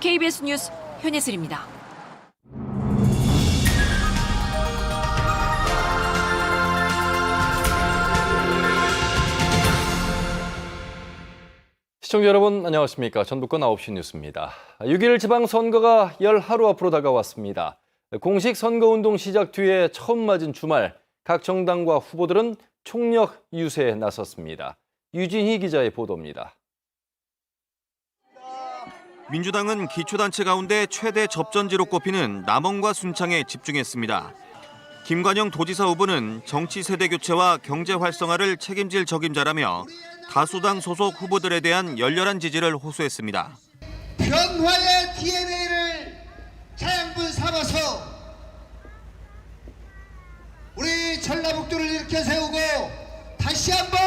KBS 뉴스 현예슬입니다. 시청자 여러분 안녕하십니까. 전북권 9시 뉴스입니다. 6일 지방선거가 열 하루 앞으로 다가왔습니다. 공식 선거운동 시작 뒤에 처음 맞은 주말 각 정당과 후보들은 총력 유세에 나섰습니다. 유진희 기자의 보도입니다. 민주당은 기초단체 가운데 최대 접전지로 꼽히는 남원과 순창에 집중했습니다. 김관영 도지사 후보는 정치 세대 교체와 경제 활성화를 책임질 적임자라며 다수당 소속 후보들에 대한 열렬한 지지를 호소했습니다. 변화의 DNA를 자양분 삼아서 우리 전라북도를 일으켜 세우고 다시 한번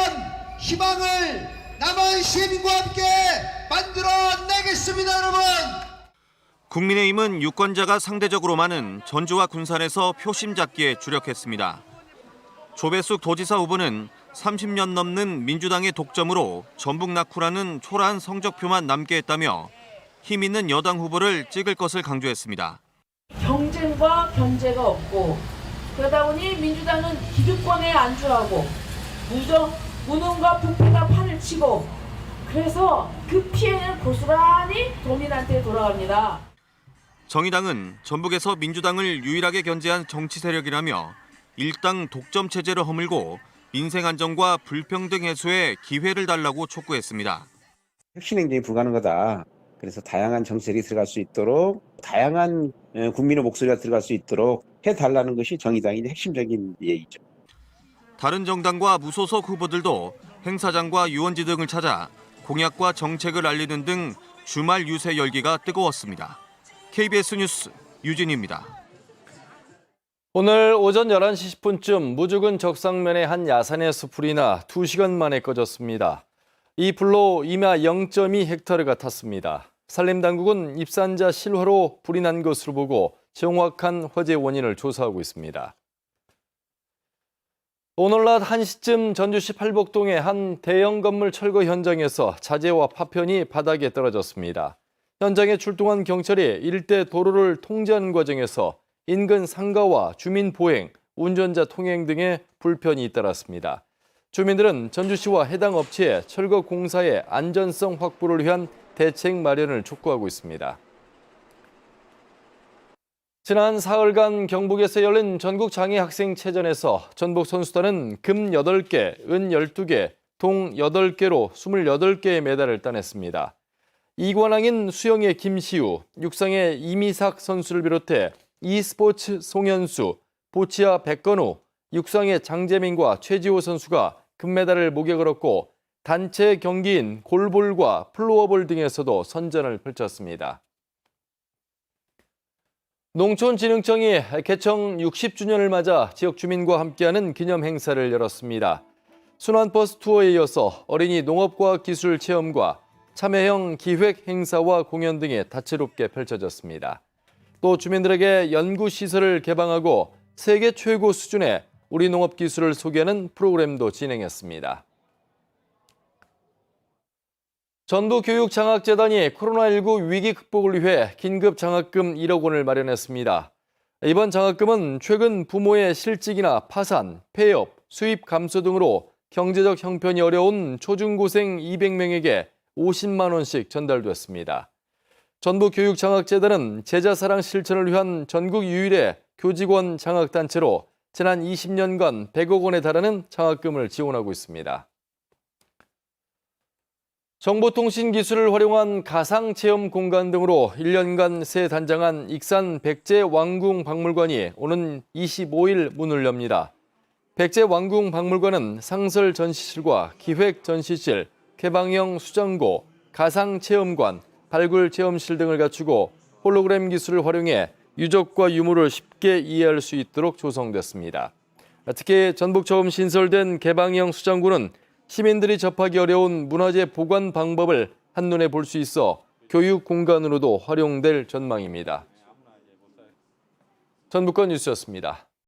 희망을 남한 시민과 함께 만들어내겠습니다 여러분 국민의힘은 유권자가 상대적으로 많은 전주와 군산에서 표심 잡기에 주력했습니다. 조배숙 도지사 후보는 30년 넘는 민주당의 독점으로 전북 낙후라는 초라한 성적표만 남게 했다며 힘 있는 여당 후보를 찍을 것을 강조했습니다. 경쟁과 견제가 없고 그러다 보니 민주당은 기득권에 안주하고 무정, 무능과 부패가 치고 그래서 그 피해는 고스란히 도민한테 돌아갑니다. 정의당은 전북에서 민주당을 유일하게 견제한 정치 세력이라며 일당 독점 체제를 허물고 민생 안정과 불평등 해소에 기회를 달라고 촉구했습니다. 혁신 행정이 불가능하다. 그래서 다양한 정책이 들어갈 수 있도록 다양한 어, 국민의 목소리가 들어갈 수 있도록 해달라는 것이 정의당의 핵심적인 예의죠. 다른 정당과 무소속 후보들도 행사장과 유원지 등을 찾아 공약과 정책을 알리는 등 주말 유세 열기가 뜨거웠습니다. KBS 뉴스 유진입니다. 오늘 오전 11시 10분쯤 무주군 적상면의 한 야산에서 불이 나 2시간 만에 꺼졌습니다. 이 불로 임야 0.2 헥타르가 탔습니다. 산림당국은 입산자 실화로 불이 난 것으로 보고 정확한 화재 원인을 조사하고 있습니다. 오늘 낮 1시쯤 전주시 팔복동의 한 대형 건물 철거 현장에서 자재와 파편이 바닥에 떨어졌습니다. 현장에 출동한 경찰이 일대 도로를 통제하는 과정에서 인근 상가와 주민 보행, 운전자 통행 등의 불편이 잇따랐습니다. 주민들은 전주시와 해당 업체에 철거 공사의 안전성 확보를 위한 대책 마련을 촉구하고 있습니다. 지난 사흘간 경북에서 열린 전국 장애 학생 체전에서 전북 선수단은 금 8개, 은 12개, 동 8개로 28개의 메달을 따냈습니다. 이관왕인 수영의 김시우, 육상의 이미삭 선수를 비롯해 e스포츠 송현수, 보치아 백건우, 육상의 장재민과 최지호 선수가 금메달을 목에 걸었고 단체 경기인 골볼과 플로어볼 등에서도 선전을 펼쳤습니다. 농촌진흥청이 개청 60주년을 맞아 지역 주민과 함께하는 기념 행사를 열었습니다. 순환버스 투어에 이어서 어린이 농업과학 기술 체험과 참여형 기획 행사와 공연 등이 다채롭게 펼쳐졌습니다. 또 주민들에게 연구 시설을 개방하고 세계 최고 수준의 우리 농업 기술을 소개하는 프로그램도 진행했습니다. 전북교육장학재단이 코로나19 위기 극복을 위해 긴급 장학금 1억 원을 마련했습니다. 이번 장학금은 최근 부모의 실직이나 파산, 폐업, 수입 감소 등으로 경제적 형편이 어려운 초중고생 200명에게 50만 원씩 전달됐습니다. 전북교육장학재단은 제자사랑 실천을 위한 전국 유일의 교직원 장학단체로 지난 20년간 100억 원에 달하는 장학금을 지원하고 있습니다. 정보통신 기술을 활용한 가상 체험 공간 등으로 1년간 새 단장한 익산 백제 왕궁 박물관이 오는 25일 문을 엽니다. 백제 왕궁 박물관은 상설 전시실과 기획 전시실, 개방형 수정고, 가상 체험관, 발굴 체험실 등을 갖추고 홀로그램 기술을 활용해 유적과 유물을 쉽게 이해할 수 있도록 조성됐습니다. 특히 전북 처음 신설된 개방형 수장고는 시민들이 접하기 어려운 문화재 보관 방법을 한눈에 볼 수 있어 교육 공간으로도 활용될 전망입니다. 전북권 뉴스였습니다.